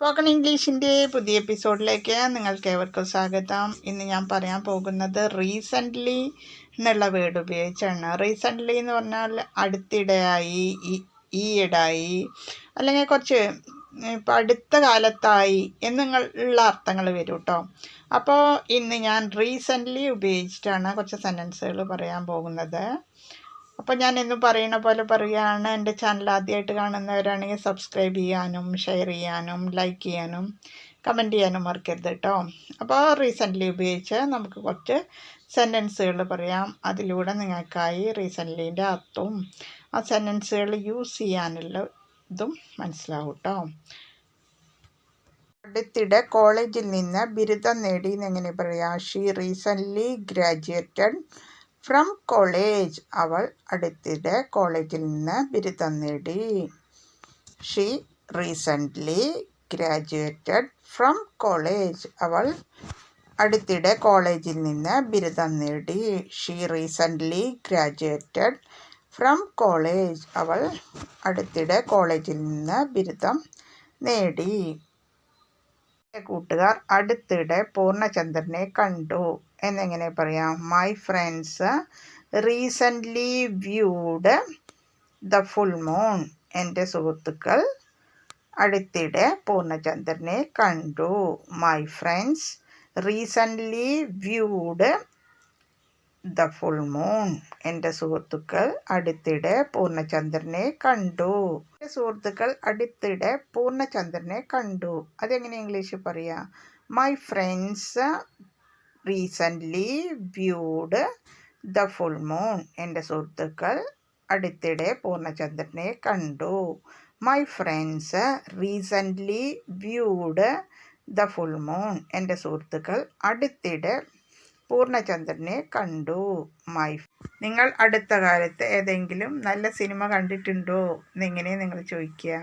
Spoken ഇംഗ്ലീഷിന്റെ പുതിയ എപ്പിസോഡിലേക്ക് നിങ്ങൾക്ക് ഏവർക്കും സ്വാഗതം. ഇന്ന് ഞാൻ പറയാൻ പോകുന്നത് റീസെന്റ്ലി എന്നുള്ള വേർഡ് ഉപയോഗിച്ചാണ്. റീസെന്റ്ലി എന്ന് പറഞ്ഞാൽ അടുത്തിടെയായി ഈയിടായി അല്ലെങ്കിൽ കുറച്ച് ഇപ്പം അടുത്ത കാലത്തായി എന്നുള്ള അർത്ഥങ്ങൾ വരും കേട്ടോ അപ്പോൾ ഇന്ന് ഞാൻ റീസെന്റ്ലി ഉപയോഗിച്ചിട്ടാണ് കുറച്ച് സെന്റൻസുകൾ പറയാൻ പോകുന്നത്. അപ്പോൾ ഞാൻ എന്നും പറയുന്ന പോലെ പറയുകയാണ്. എന്റെ ചാനൽ ആദ്യമായിട്ട് കാണുന്നവരാണെങ്കിൽ സബ്സ്ക്രൈബ് ചെയ്യാനും ഷെയർ ചെയ്യാനും ലൈക്ക് ചെയ്യാനും കമന്റ് ചെയ്യാനും മറക്കരുത് കേട്ടോ അപ്പോൾ റീസെന്റ്ലി ഉപയോഗിച്ച് നമുക്ക് കുറച്ച് സെന്റൻസുകൾ പറയാം. അതിലൂടെ നിങ്ങൾക്കായി റീസെന്റ്ലീന്റെ അർത്ഥവും ആ സെന്റൻസുകൾ യൂസ് ചെയ്യാനുള്ള ഇതും മനസ്സിലാവും കേട്ടോ അടുത്തിടെ കോളേജിൽ നിന്ന് ബിരുദം നേടി എന്നെങ്ങനെ പറയാം? She recently graduated from college അവൾ അടുത്തിടെ കോളേജിൽ നിന്ന് ബിരുദം നേടി. She recently graduated from college അവൾ അടുത്തിടെ കോളേജിൽ നിന്ന് ബിരുദം നേടി. She recently graduated from college അവൾ അടുത്തിടെ കോളേജിൽ നിന്ന് ബിരുദം നേടി. കൂട്ടുകാർ അടുത്തിടെ പൂർണചന്ദ്രനെ കണ്ടു. എന്നെങ്ങനെ പറയാം? My friends recently viewed the full moon എന്റെ സുഹൃത്തുക്കൾ അടുത്തിടെ പൂർണചന്ദ്രനെ കണ്ടു. My friends recently viewed the full moon എന്റെ സുഹൃത്തുക്കൾ അടുത്തിടെ പൂർണചന്ദ്രനെ കണ്ടു. എന്റെ സുഹൃത്തുക്കൾ അടുത്തിടെ പൂർണചന്ദ്രനെ കണ്ടു. അതെങ്ങനെ ഇംഗ്ലീഷിൽ പറയാം? My friends recently viewed the full moon എന്റെ സുഹൃത്തുക്കൾ അടുത്തിടെ പൂർണചന്ദ്രനെ കണ്ടു. My friends recently viewed the full moon എന്റെ സുഹൃത്തുക്കൾ അടുത്തിടെ പൂർണചന്ദ്രനെ കണ്ടു. മൈ നിങ്ങൾ അടുത്ത കാലത്ത് ഏതെങ്കിലും നല്ല സിനിമ കണ്ടിട്ടുണ്ടോ? എന്നിങ്ങനെ നിങ്ങൾ ചോദിക്കുക?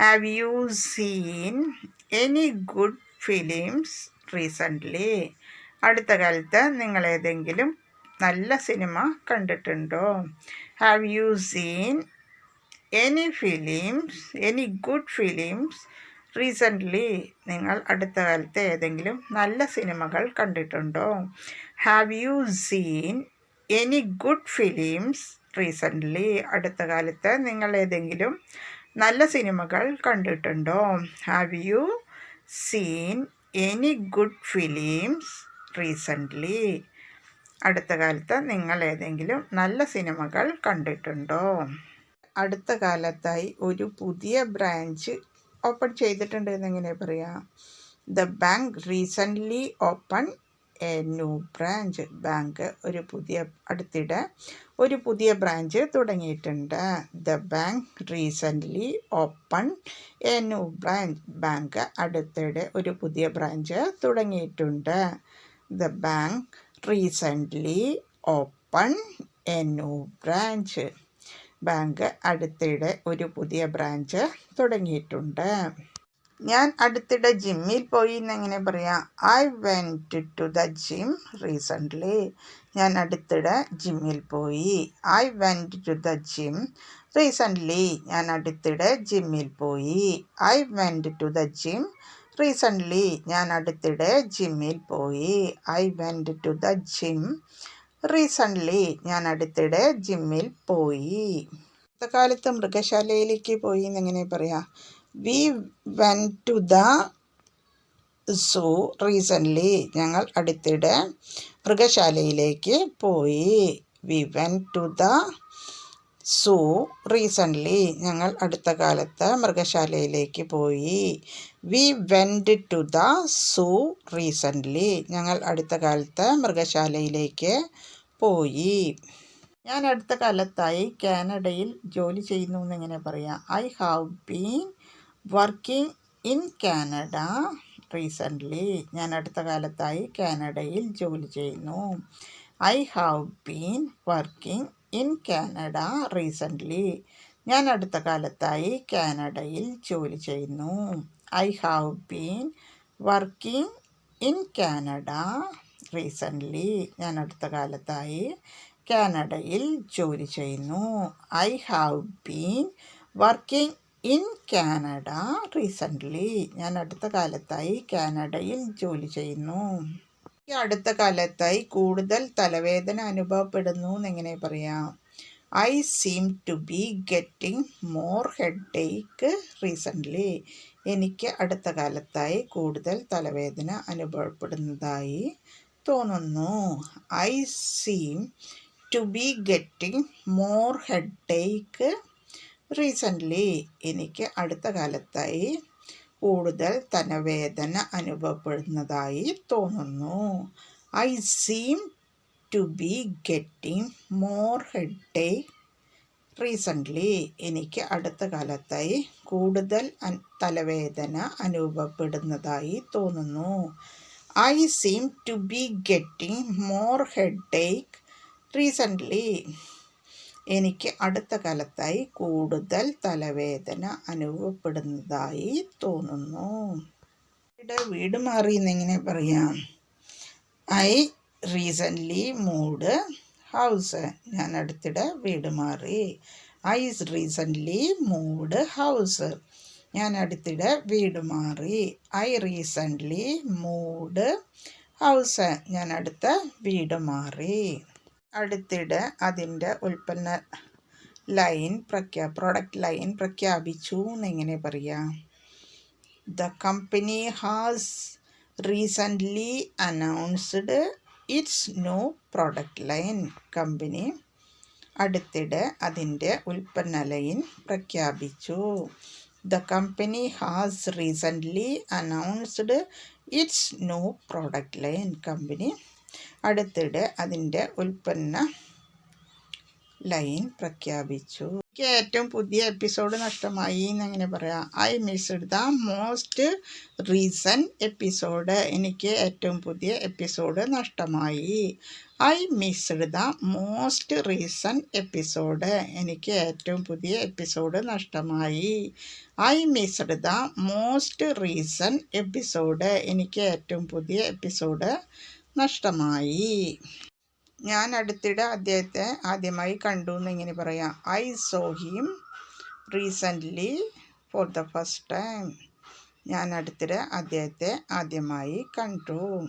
Have you seen any good films recently അടുത്ത കാലത്ത് നിങ്ങൾ ഏതെങ്കിലും നല്ല സിനിമ കണ്ടിട്ടുണ്ടോ? Have you seen any films any good films recently നിങ്ങൾ അടുത്ത കാലത്ത് ഏതെങ്കിലും നല്ല സിനിമകൾ കണ്ടിട്ടുണ്ടോ? Have you seen any good films recently അടുത്ത കാലത്ത് നിങ്ങൾ ഏതെങ്കിലും നല്ല സിനിമകൾ കണ്ടിട്ടുണ്ടോ? Have you seen any good films recently അടുത്ത കാലത്ത് നിങ്ങൾ ഏതെങ്കിലും നല്ല സിനിമകൾ കണ്ടിട്ടുണ്ടോ? അടുത്ത കാലത്തായി ഒരു പുതിയ ബ്രാഞ്ച് ഓപ്പൺ ചെയ്തിട്ടുണ്ട് എന്നെങ്ങനെ പറയാം? The bank recently open a new branch. Bank ഒരു പുതിയ അടുത്തിടെ ഒരു പുതിയ ബ്രാഞ്ച് തുടങ്ങിയിട്ടുണ്ട്. The bank recently open a new branch. Bank അടുത്തിടെ ഒരു പുതിയ ബ്രാഞ്ച് തുടങ്ങിയിട്ടുണ്ട്. The bank recently open a new branch bank അടുത്തിടെ ഒരു പുതിയ ബ്രാഞ്ച് തുടങ്ങിയിട്ടുണ്ട്. ഞാൻ അടുത്തിടെ ജിമ്മിൽ പോയി എന്നെങ്ങനെ പറയാം. I went to the gym recently ഞാൻ അടുത്തിടെ ജിമ്മിൽ പോയി. I went to the gym recently ഞാൻ അടുത്തിടെ ജിമ്മിൽ പോയി. I went to the gym recently ഞാൻ അടുത്തിടെ ജിമ്മിൽ പോയി. I went to the gym recently ഞാൻ അടുത്തിടെ ജിമ്മിൽ പോയി. കാലത്ത് മൃഗശാലയിലേക്ക് പോയി എന്നെങ്ങനെ പറയാം? We when to the zoo recently ഞങ്ങൾ അടുത്തിടെ മൃഗശാലയിലേക്ക് പോയി. We when to the zoo recently ഞങ്ങൾ അടുത്ത കാലത്ത് മൃഗശാലയിലേക്ക് പോയി. We went to the zoo recently ഞങ്ങൾ അടുത്ത കാലത്ത് മൃഗശാലയിലേക്ക് പോയി. ഞാൻ അടുത്ത കാലത്തായി കാനഡയിൽ ജോലി ചെയ്യുന്നു എന്നിങ്ങനെ പറയാം. I have been working in Canada recently ഞാൻ അടുത്ത കാലത്തായി കാനഡയിൽ ജോലി ചെയ്യുന്നു. I have been working in Canada recently. ഞാൻ അടുത്ത കാലത്തായി കാനഡയിൽ ജോലി ചെയ്യുന്നു. I have been working in Canada recently. ഞാൻ അടുത്ത കാലത്തായി കാനഡയിൽ ജോലി ചെയ്യുന്നു. I have been working in Canada recently. ഞാൻ അടുത്ത കാലത്തായി കാനഡയിൽ ജോലി ചെയ്യുന്നു. ഈ അടുത്ത കാലത്തായി കൂടുതൽ തലവേദന അനുഭവപ്പെടുന്നു എന്നെങ്ങനെ പറയാം. I seem to be getting more headache recently എനിക്ക് അടുത്ത കാലത്തായി കൂടുതൽ തലവേദന അനുഭവപ്പെടുന്നതായി തോന്നുന്നു. I seem to be getting more headache recently എനിക്ക് അടുത്ത കാലത്തായി കൂടുതൽ തലവേദന അനുഭവപ്പെടുന്നതായി തോന്നുന്നു. I seem to be getting more headache recently എനിക്ക് അടുത്ത കാലത്തായി കൂടുതൽ തലവേദന അനുഭവപ്പെടുന്നതായി തോന്നുന്നു. I seem to be getting more headache recently എനിക്ക് അടുത്ത കാലത്തായി കൂടുതൽ തലവേദന അനുഭവപ്പെടുന്നതായി തോന്നുന്നു. ഇവിടെ വീട് മാറി എന്നെങ്ങനെ പറയാം? ഐ റീസെന്റ്ലി മൂഡ് ഹൗസ് ഞാൻ അടുത്തിടെ വീട് മാറി. ഐ റീസെന്റ്ലി മൂഡ് ഹൗസ് ഞാൻ അടുത്തിടെ വീട് മാറി. ഐ റീസെന്റ്ലി മൂഡ് ഹൗസ് ഞാൻ അടുത്ത വീട് മാറി. അടുത്തിടെ അതിന്റെ ഉൽപ്പന്ന ലൈൻ പ്രഖ്യാ പ്രൊഡക്റ്റ് ലൈൻ പ്രഖ്യാപിച്ചു എന്നെങ്ങനെ പറയാം? The company has recently announced its new product line company അടുത്തിടെ അതിന്റെ ഉൽപ്പന്ന ലൈൻ പ്രഖ്യാപിച്ചു. The company has recently announced its new product line company അടുത്തിടെ അതിന്റെ ഉൽപ്പന്ന ലൈൻ പ്രഖ്യാപിച്ചു. എനിക്ക് ഏറ്റവും പുതിയ എപ്പിസോഡ് നഷ്ടമായി എന്നങ്ങനെ പറയാം. I missed the most recent episode. എനിക്ക് ഏറ്റവും പുതിയ എപ്പിസോഡ് നഷ്ടമായി. I missed the most recent episode. എനിക്ക് ഏറ്റവും പുതിയ എപ്പിസോഡ് നഷ്ടമായി. I missed the most recent episode. എനിക്ക് ഏറ്റവും പുതിയ എപ്പിസോഡ് നഷ്ടമായി. ഞാൻ അടുത്തിടെ അദ്ദേഹത്തെ ആദ്യമായി കണ്ടു എന്ന് ഇങ്ങനെ പറയാം. I saw him recently for the first time ഞാൻ അടുത്തിടെ അദ്ദേഹത്തെ ആദ്യമായി കണ്ടു.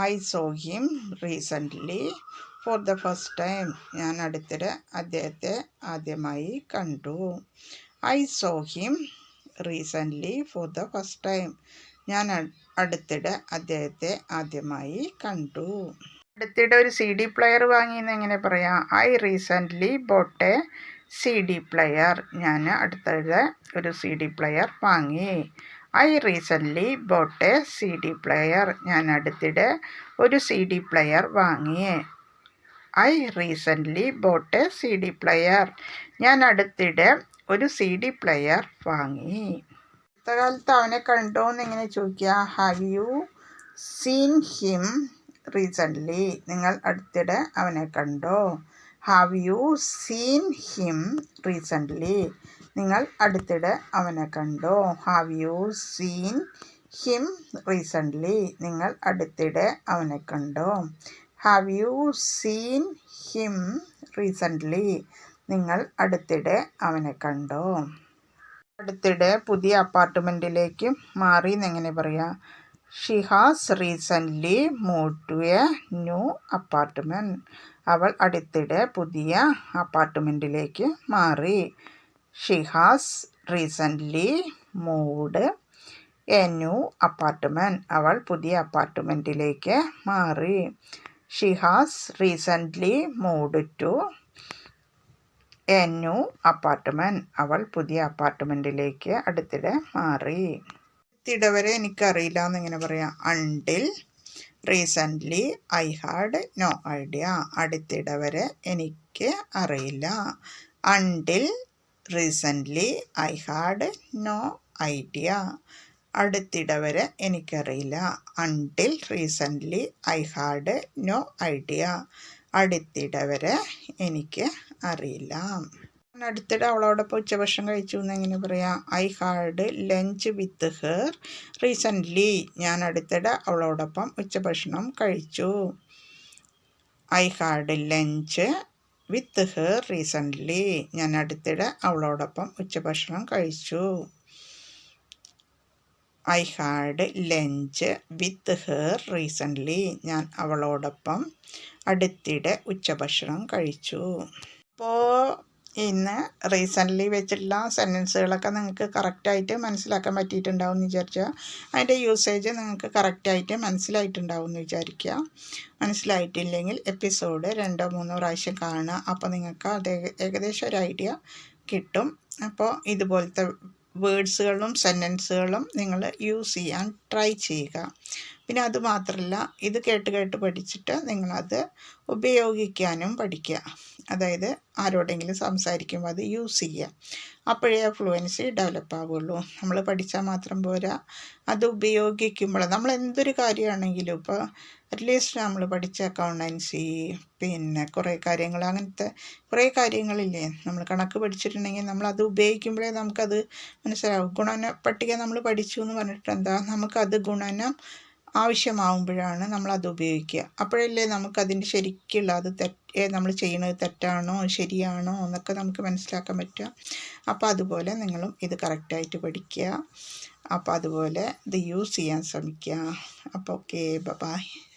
I saw him recently for the first time ഞാൻ അടുത്തിടെ അദ്ദേഹത്തെ ആദ്യമായി കണ്ടു. I saw him recently for the first time ഞാൻ അടുത്തിടെ അദ്ദേഹത്തെ ആദ്യമായി കണ്ടു. അടുത്തിടെ ഒരു സി ഡി പ്ലെയർ വാങ്ങിയെന്ന് എങ്ങനെ പറയാം? I recently bought a C D player ഞാൻ അടുത്തിടെ ഒരു സി ഡി പ്ലെയർ വാങ്ങി. I recently bought a C D player ഞാൻ അടുത്തിടെ ഒരു സി ഡി പ്ലെയർ വാങ്ങി. I recently bought a C D player ഞാൻ അടുത്തിടെ ഒരു സി ഡി പ്ലെയർ വാങ്ങി. അടുത്ത കാലത്ത് അവനെ കണ്ടോ എന്ന് എങ്ങനെ ചോദിക്കുക have you seen him recently നിങ്ങൾ അടുത്തിടെ അവനെ കണ്ടോ? Have you seen him recently നിങ്ങൾ അടുത്തിടെ അവനെ കണ്ടോ? Have you seen him recently നിങ്ങൾ അടുത്തിടെ അവനെ കണ്ടോ? Have you seen him recently നിങ്ങൾ അടുത്തിടെ അവനെ കണ്ടോ? അടുത്തിടെ പുതിയ അപ്പാർട്ട്മെന്റിലേക്ക് മാറി എന്നെങ്ങനെ പറയാം? She has recently move to a new apartment അവൾ അടുത്തിടെ പുതിയ അപ്പാർട്ട്മെന്റിലേക്ക് മാറി. She has recently moved a new apartment അവൾ പുതിയ അപ്പാർട്ട്മെന്റിലേക്ക് മാറി. She has recently moved to a new apartment അവൾ പുതിയ അപ്പാർട്ട്മെന്റിലേക്ക് അടുത്തിടെ മാറി. അടുത്തിടെ വരെ എനിക്കറിയില്ല എന്നിങ്ങനെ പറയാം. Until recently I had no idea അടുത്തിടെ വരെ എനിക്ക് അറിയില്ല. Until recently I had no idea അടുത്തിടെ വരെ എനിക്കറിയില്ല. Until recently I had no idea അടുത്തിടെ വരെ എനിക്ക് അറിയില്ല. അടുത്തിടെ അവളോടൊപ്പം ഉച്ചഭക്ഷണം കഴിച്ചു എന്ന് എങ്ങനെ പറയാം? I had lunch with her recently ഞാൻ അടുത്തിടെ അവളോടൊപ്പം ഉച്ചഭക്ഷണം കഴിച്ചു. I had lunch with her recently ഞാൻ അടുത്തിടെ അവളോടൊപ്പം ഉച്ചഭക്ഷണം കഴിച്ചു. I had lunch with her recently ഞാൻ അവളോടൊപ്പം അടുത്തിടെ ഉച്ചഭക്ഷണം കഴിച്ചു. അപ്പോൾ ഇന്ന് റീസെന്റ്ലി വെച്ചിട്ടുള്ള സെന്റൻസുകളൊക്കെ നിങ്ങൾക്ക് കറക്റ്റായിട്ട് മനസ്സിലാക്കാൻ പറ്റിയിട്ടുണ്ടാവും എന്ന് വിചാരിച്ചാൽ അതിന്റെ യൂസേജ് നിങ്ങൾക്ക് കറക്റ്റായിട്ട് മനസ്സിലായിട്ടുണ്ടാവും എന്ന് വിചാരിക്കുക. മനസ്സിലായിട്ടില്ലെങ്കിൽ എപ്പിസോഡ് രണ്ടോ മൂന്നോ പ്രാവശ്യം കാണുക. അപ്പോൾ നിങ്ങൾക്ക് അത് ഏകദേശം ഒരു ഐഡിയ കിട്ടും. അപ്പോൾ ഇതുപോലത്തെ വേഡ്സുകളും സെന്റൻസുകളും നിങ്ങൾ യൂസ് ചെയ്യാൻ ട്രൈ ചെയ്യുക. പിന്നെ അത് മാത്രമല്ല ഇത് കേട്ട് കേട്ട് പഠിച്ചിട്ട് നിങ്ങളത് ഉപയോഗിക്കാനും പഠിക്കുക. അതായത് ആരോടെങ്കിലും സംസാരിക്കുമ്പോൾ അത് യൂസ് ചെയ്യുക. അപ്പോഴേ ഫ്ലുവൻസി ഡെവലപ്പ് ആവുള്ളൂ. നമ്മൾ പഠിച്ചാൽ മാത്രം പോരാ. അത് ഉപയോഗിക്കുമ്പോൾ നമ്മൾ എന്തൊരു കാര്യമാണെങ്കിലും ഇപ്പോൾ അറ്റ്ലീസ്റ്റ് നമ്മൾ പഠിച്ച അക്കൗണ്ടൻസി പിന്നെ കുറേ കാര്യങ്ങൾ അങ്ങനത്തെ കുറേ കാര്യങ്ങളില്ലേ നമ്മൾ കണക്ക് പഠിച്ചിട്ടുണ്ടെങ്കിൽ നമ്മൾ അത് ഉപയോഗിക്കുമ്പോഴേ നമുക്കത് മനസ്സിലാവും. ഗുണന പട്ടിക നമ്മൾ പഠിച്ചു എന്ന് പറഞ്ഞിട്ട് എന്താ? നമുക്കത് ഗുണനം ആവശ്യമാവുമ്പോഴാണ് അത് ഉപയോഗിക്കുക. അപ്പോഴല്ലേ നമുക്കതിന്റെ ശരിക്കുള്ള അത് തെറ്റ് നമ്മൾ ചെയ്യുന്നത് തെറ്റാണോ ശരിയാണോ എന്നൊക്കെ നമുക്ക് മനസ്സിലാക്കാൻ പറ്റുക. അപ്പോൾ അതുപോലെ നിങ്ങളും ഇത് കറക്റ്റായിട്ട് പഠിക്കുക. അപ്പോൾ അതുപോലെ ഇത് യൂസ് ചെയ്യാൻ ശ്രമിക്കുക. അപ്പോൾ ഓക്കെ ബൈ.